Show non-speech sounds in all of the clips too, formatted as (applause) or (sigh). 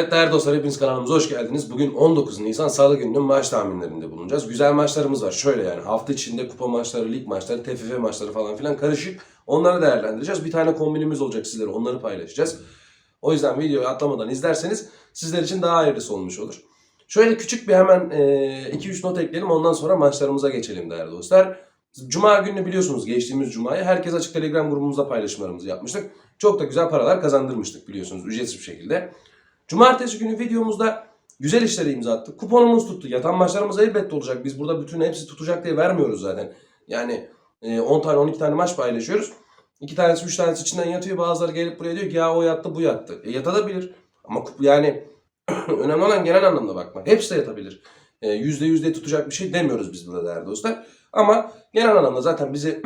Evet değerli dostlar hepiniz kanalımıza hoş geldiniz. Bugün 19 Nisan Salı gününün maç tahminlerinde bulunacağız. Güzel maçlarımız var. Şöyle yani hafta içinde kupa maçları, lig maçları, TFF maçları falan filan karışık. Onları değerlendireceğiz. Bir tane kombinimiz olacak sizlere onları paylaşacağız. O yüzden videoyu atlamadan izlerseniz sizler için daha hayırlısı olmuş olur. Şöyle küçük bir hemen 2-3 not ekleyelim ondan sonra maçlarımıza geçelim değerli dostlar. Cuma günü biliyorsunuz geçtiğimiz Cuma'yı herkes açık telegram grubumuzda paylaşımlarımızı yapmıştık. Çok da güzel paralar kazandırmıştık biliyorsunuz ücretsiz bir şekilde. Cumartesi günü videomuzda güzel işlere imza attık. Kuponumuz tuttu. Yatan maçlarımız elbette olacak. Biz burada bütün hepsi tutacak diye vermiyoruz zaten. Yani e, 10 tane 12 tane maç paylaşıyoruz. 2 tanesi 3 tanesi içinden yatıyor. Bazıları gelip buraya diyor ki ya o yattı bu yattı. E, yatabilir. Ama yani (clears throat) önemli olan genel anlamda bakmak. Hepsi de yatabilir. E, %100 de tutacak bir şey demiyoruz biz burada değerli dostlar. Ama genel anlamda zaten bizi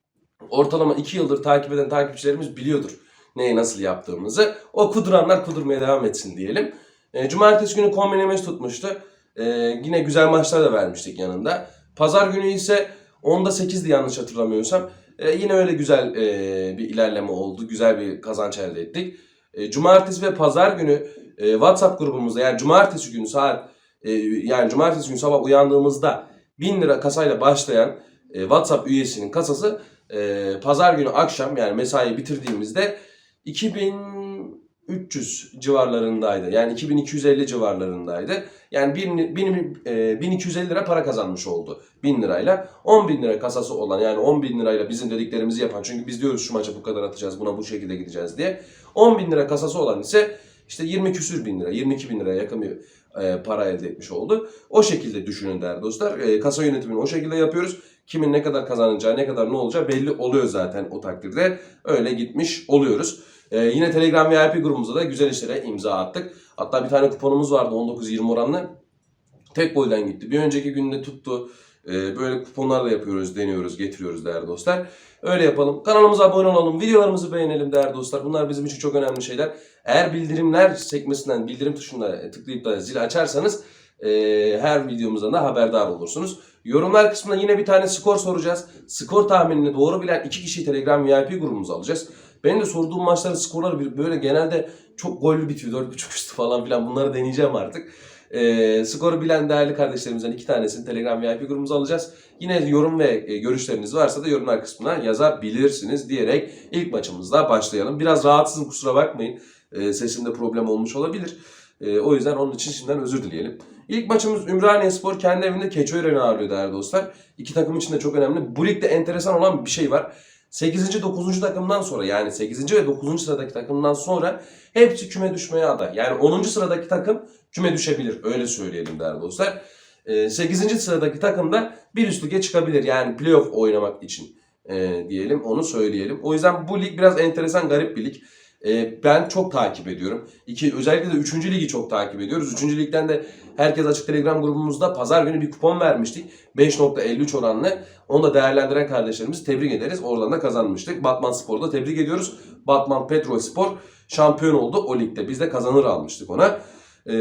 (clears throat) ortalama 2 yıldır takip eden takipçilerimiz biliyordur neyi nasıl yaptığımızı. O kuduranlar kudurmaya devam etsin diyelim. E, Cumartesi günü kombinemiz tutmuştu. E, yine güzel maçlar da vermiştik yanında. Pazar günü ise 10'da 8'di yanlış hatırlamıyorsam. E, yine öyle güzel e, bir ilerleme oldu. Güzel bir kazanç elde ettik. E, Cumartesi ve pazar günü e, WhatsApp grubumuzda yani cumartesi günü saat e, yani cumartesi günü sabah uyandığımızda 1000 lira kasayla başlayan e, WhatsApp üyesinin kasası e, pazar günü akşam yani mesai bitirdiğimizde 2300 civarlarındaydı. Yani 2250 civarlarındaydı. Yani 1000, 1000, e, 1250 lira para kazanmış oldu 1000 lirayla. 10 bin lira kasası olan yani 10 bin lirayla bizim dediklerimizi yapan çünkü biz diyoruz şu maça bu kadar atacağız buna bu şekilde gideceğiz diye. 10 bin lira kasası olan ise işte 20 küsür bin lira 22 bin liraya yakın bir e, para elde etmiş oldu. O şekilde düşünün değerli dostlar. E, kasa yönetimini o şekilde yapıyoruz. Kimin ne kadar kazanacağı, ne kadar ne olacağı belli oluyor zaten o takdirde. Öyle gitmiş oluyoruz. E, yine Telegram VIP grubumuzda da güzel işlere imza attık. Hatta bir tane kuponumuz vardı 19-20 oranlı. Tek boydan gitti. Bir önceki günde tuttu. E, böyle kuponlar da yapıyoruz, deniyoruz, getiriyoruz değerli dostlar. Öyle yapalım. Kanalımıza abone olalım. Videolarımızı beğenelim değerli dostlar. Bunlar bizim için çok önemli şeyler. Eğer bildirimler sekmesinden bildirim tuşuna tıklayıp da zil açarsanız e, her videomuzdan da haberdar olursunuz. Yorumlar kısmında yine bir tane skor soracağız. Skor tahminini doğru bilen iki kişiyi Telegram VIP grubumuza alacağız. Benim de sorduğum maçların skorları böyle genelde çok gollü bitiyor. 4.5 üstü falan filan bunları deneyeceğim artık. E, skoru bilen değerli kardeşlerimizden iki tanesini Telegram VIP grubumuza alacağız. Yine yorum ve e, görüşleriniz varsa da yorumlar kısmına yazabilirsiniz diyerek ilk maçımızla başlayalım. Biraz rahatsızım kusura bakmayın. E, sesimde problem olmuş olabilir. E, o yüzden onun için şimdiden özür dileyelim. İlk maçımız Ümraniye Spor kendi evinde Keçiören'i ağırlıyor değerli dostlar. İki takım için de çok önemli. Bu ligde enteresan olan bir şey var. 8. 9. takımdan sonra yani 8. ve 9. sıradaki takımdan sonra hepsi küme düşmeye aday. Yani 10. sıradaki takım küme düşebilir. Öyle söyleyelim değerli dostlar. 8. sıradaki takım da bir üst lige çıkabilir. Yani playoff oynamak için e, diyelim onu söyleyelim. O yüzden bu lig biraz enteresan garip bir lig. E, ben çok takip ediyorum. İki, özellikle de 3. ligi çok takip ediyoruz. 3. ligden de herkes açık telegram grubumuzda pazar günü bir kupon vermiştik. 5.53 oranlı. Onu da değerlendiren kardeşlerimizi tebrik ederiz. Oradan da kazanmıştık. Batman Spor'u da tebrik ediyoruz. Batman Petrol Spor şampiyon oldu o ligde. Biz de kazanır almıştık ona. Ee,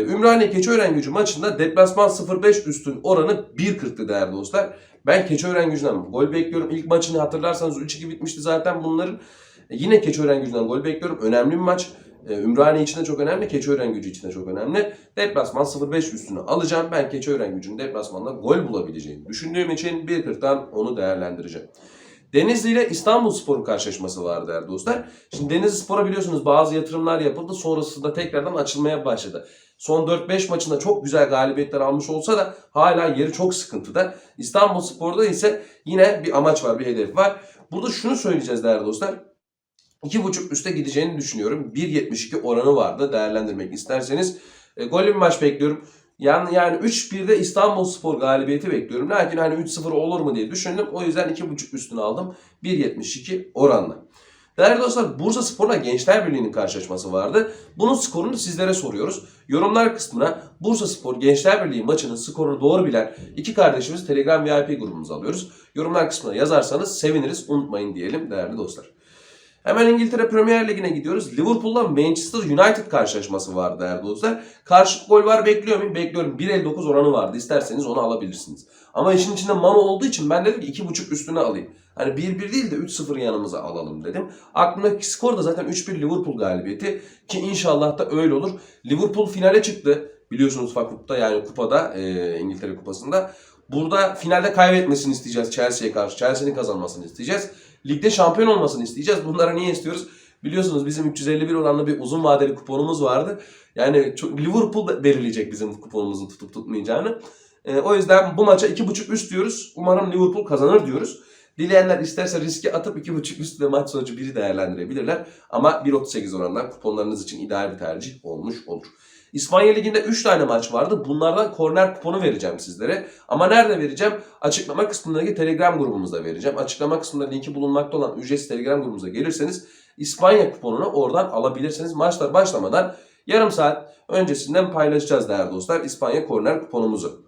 Ümraniye Keçiören gücü maçında deplasman 0.5 üstün oranı 1.40'tı değerli dostlar. Ben Keçiören gücünden gol bekliyorum. İlk maçını hatırlarsanız 3-2 bitmişti zaten bunların. E, yine Keçiören gücünden gol bekliyorum. Önemli bir maç. E, Ümraniye için de çok önemli. Keçiören gücü için de çok önemli. Deplasman 0.5 üstünü alacağım. Ben Keçiören gücünün deplasmanda gol bulabileceğini düşündüğüm için 1.40'dan onu değerlendireceğim. Denizli ile İstanbul Spor'un karşılaşması var değerli dostlar. Şimdi Denizli Spor'a biliyorsunuz bazı yatırımlar yapıldı. Sonrasında tekrardan açılmaya başladı. Son 4-5 maçında çok güzel galibiyetler almış olsa da hala yeri çok sıkıntıda. İstanbul Spor'da ise yine bir amaç var, bir hedef var. Burada şunu söyleyeceğiz değerli dostlar. 2.5 üste gideceğini düşünüyorum. 1.72 oranı vardı değerlendirmek isterseniz. E, gollü bir maç bekliyorum. Yani, yani 3-1'de İstanbul Spor galibiyeti bekliyorum. Lakin hani 3-0 olur mu diye düşündüm. O yüzden 2.5 üstüne aldım. 1.72 oranla. Değerli dostlar Bursa Spor'la Gençler Birliği'nin karşılaşması vardı. Bunun skorunu sizlere soruyoruz. Yorumlar kısmına Bursa Spor Gençler Birliği maçının skorunu doğru bilen iki kardeşimiz Telegram VIP grubumuza alıyoruz. Yorumlar kısmına yazarsanız seviniriz unutmayın diyelim değerli dostlar. Hemen İngiltere Premier Ligi'ne gidiyoruz. Liverpool'la Manchester United karşılaşması vardı değerli dostlar. Karşı gol var bekliyor muyum? Bekliyorum. 1.59 oranı vardı. İsterseniz onu alabilirsiniz. Ama işin içinde mano olduğu için ben dedim ki 2.5 üstüne alayım. Hani 1-1 değil de 3-0 yanımıza alalım dedim. Aklımdaki skor da zaten 3-1 Liverpool galibiyeti. Ki inşallah da öyle olur. Liverpool finale çıktı. Biliyorsunuz Fakup'ta yani kupada e, İngiltere kupasında. Burada finalde kaybetmesini isteyeceğiz Chelsea'ye karşı. Chelsea'nin kazanmasını isteyeceğiz. Ligde şampiyon olmasını isteyeceğiz. Bunları niye istiyoruz? Biliyorsunuz bizim 351 oranlı bir uzun vadeli kuponumuz vardı. Yani çok, Liverpool belirleyecek bizim kuponumuzun tutup tutmayacağını. E, o yüzden bu maça 2.5 üst diyoruz. Umarım Liverpool kazanır diyoruz. Dileyenler isterse riski atıp 2.5 üst ve maç sonucu biri değerlendirebilirler. Ama 1.38 oranından kuponlarınız için ideal bir tercih olmuş olur. İspanya Ligi'nde 3 tane maç vardı. Bunlardan korner kuponu vereceğim sizlere. Ama nerede vereceğim? Açıklama kısmındaki Telegram grubumuzda vereceğim. Açıklama kısmında linki bulunmakta olan ücretsiz Telegram grubumuza gelirseniz İspanya kuponunu oradan alabilirsiniz. Maçlar başlamadan yarım saat öncesinden paylaşacağız değerli dostlar İspanya korner kuponumuzu.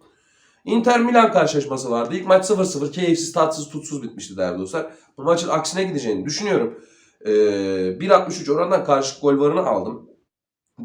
Inter Milan karşılaşması vardı. İlk maç 0-0 keyifsiz, tatsız, tutsuz bitmişti değerli dostlar. Bu maçın aksine gideceğini düşünüyorum. Ee, 1.63 orandan karşı gol varını aldım.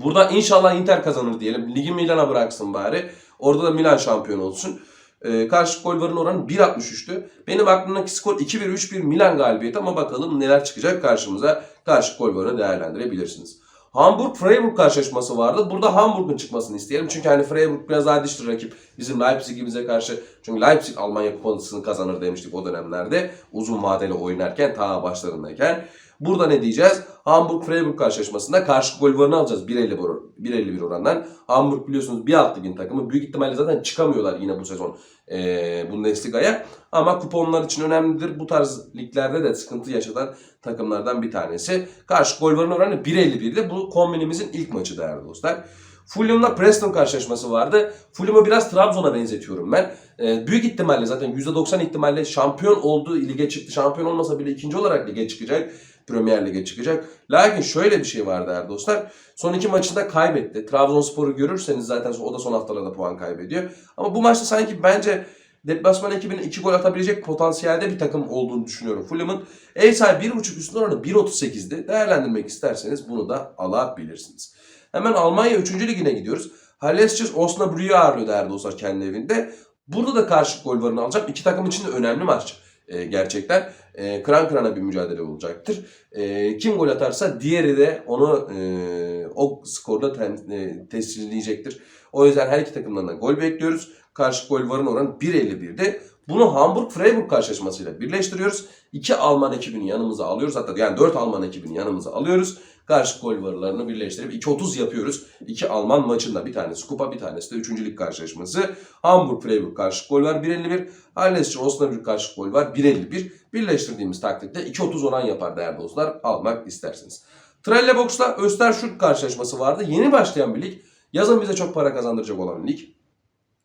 Burada inşallah Inter kazanır diyelim. Ligi Milan'a bıraksın bari. Orada da Milan şampiyon olsun. Ee, karşı gol varın oranı 1.63'tü. Benim aklımdaki skor 2-1, 3-1 Milan galibiyeti ama bakalım neler çıkacak karşımıza. Karşı gol varını değerlendirebilirsiniz. Hamburg-Freiburg karşılaşması vardı. Burada Hamburg'un çıkmasını isteyelim. Çünkü hani Freiburg biraz daha dişli rakip. Bizim Leipzig'imize karşı. Çünkü Leipzig Almanya kupasını kazanır demiştik o dönemlerde. Uzun vadeli oynarken ta başlarındayken. Burada ne diyeceğiz? Hamburg-Freiburg karşılaşmasında karşı gol varını alacağız 1.50 or- 1.51 orandan. Hamburg biliyorsunuz bir alt ligin takımı. Büyük ihtimalle zaten çıkamıyorlar yine bu sezon e, Bundesliga'ya. Ama kuponlar için önemlidir. Bu tarz liglerde de sıkıntı yaşatan takımlardan bir tanesi. Karşı gol varının oranı 1.51'de. Bu kombinimizin ilk maçı değerli dostlar. Fulham'la Preston karşılaşması vardı. Fulham'ı biraz Trabzon'a benzetiyorum ben. Ee, büyük ihtimalle zaten %90 ihtimalle şampiyon olduğu lige çıktı. Şampiyon olmasa bile ikinci olarak lige çıkacak. Premier Lig'e çıkacak. Lakin şöyle bir şey var değerli dostlar. Son iki maçında kaybetti. Trabzonspor'u görürseniz zaten o da son haftalarda puan kaybediyor. Ama bu maçta sanki bence deplasman ekibinin 2 gol atabilecek potansiyelde bir takım olduğunu düşünüyorum. Fulham'ın ev sahibi 1.5 üstün oranı 1.38'di. Değerlendirmek isterseniz bunu da alabilirsiniz. Hemen Almanya 3. ligine gidiyoruz. Halesçiz Osnabrück'ü ağırlıyor değerli dostlar kendi evinde. Burada da karşı gol varını alacak. İki takım için de önemli maç e, gerçekten. E, kıran kırana bir mücadele olacaktır. E, kim gol atarsa diğeri de onu e, o skorda tem, e, tescilleyecektir. O yüzden her iki takımdan da gol bekliyoruz. Karşı gol varın oranı 1.51'de. Bunu Hamburg-Freiburg karşılaşmasıyla birleştiriyoruz. İki Alman ekibini yanımıza alıyoruz. Hatta yani dört Alman ekibini yanımıza alıyoruz. Karşı gol varılarını birleştirip 2.30 yapıyoruz. İki Alman maçında bir tanesi kupa bir tanesi de 3. lig karşılaşması. Hamburg-Freiburg karşı gol var 1.51. Halesçi Osnabrück karşı gol var 1.51. Birleştirdiğimiz takdirde 2.30 oran yapar değerli dostlar almak isterseniz. Trellebox'la Östersund karşılaşması vardı. Yeni başlayan bir lig. Yazın bize çok para kazandıracak olan lig.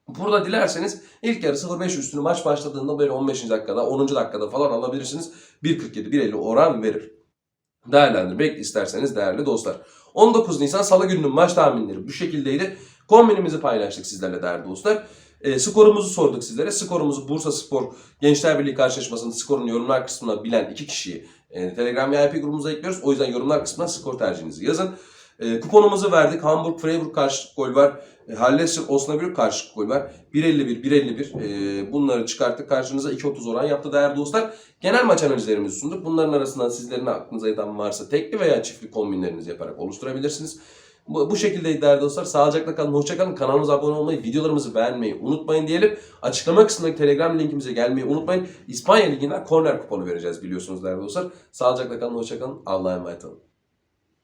Burada dilerseniz ilk yarı 0-5 üstünü maç başladığında böyle 15. dakikada 10. dakikada falan alabilirsiniz. 1.47 1.50 oran verir. Değerlendirmek isterseniz değerli dostlar. 19 Nisan Salı gününün maç tahminleri bu şekildeydi. Kombinimizi paylaştık sizlerle değerli dostlar. E, skorumuzu sorduk sizlere. Skorumuzu Bursa Spor Gençler Birliği karşılaşmasının skorunu yorumlar kısmına bilen iki kişiyi e, Telegram VIP grubumuza ekliyoruz. O yüzden yorumlar kısmına skor tercihinizi yazın. E, kuponumuzu verdik. Hamburg Freiburg karşı gol var. E, Halles'in Osnabrück karşı gol var. 1.51, 1.51. E, bunları çıkarttık. Karşınıza 2.30 oran yaptı değerli dostlar. Genel maç analizlerimizi sunduk. Bunların arasından sizlerin aklınıza yatan varsa tekli veya çiftli kombinlerinizi yaparak oluşturabilirsiniz. Bu, bu şekilde değerli dostlar. Sağlıcakla kalın, hoşça kalın. Kanalımıza abone olmayı, videolarımızı beğenmeyi unutmayın diyelim. Açıklama kısmındaki Telegram linkimize gelmeyi unutmayın. İspanya Ligi'nden korner kuponu vereceğiz biliyorsunuz değerli dostlar. Sağlıcakla kalın, hoşça kalın. Allah'a emanet olun.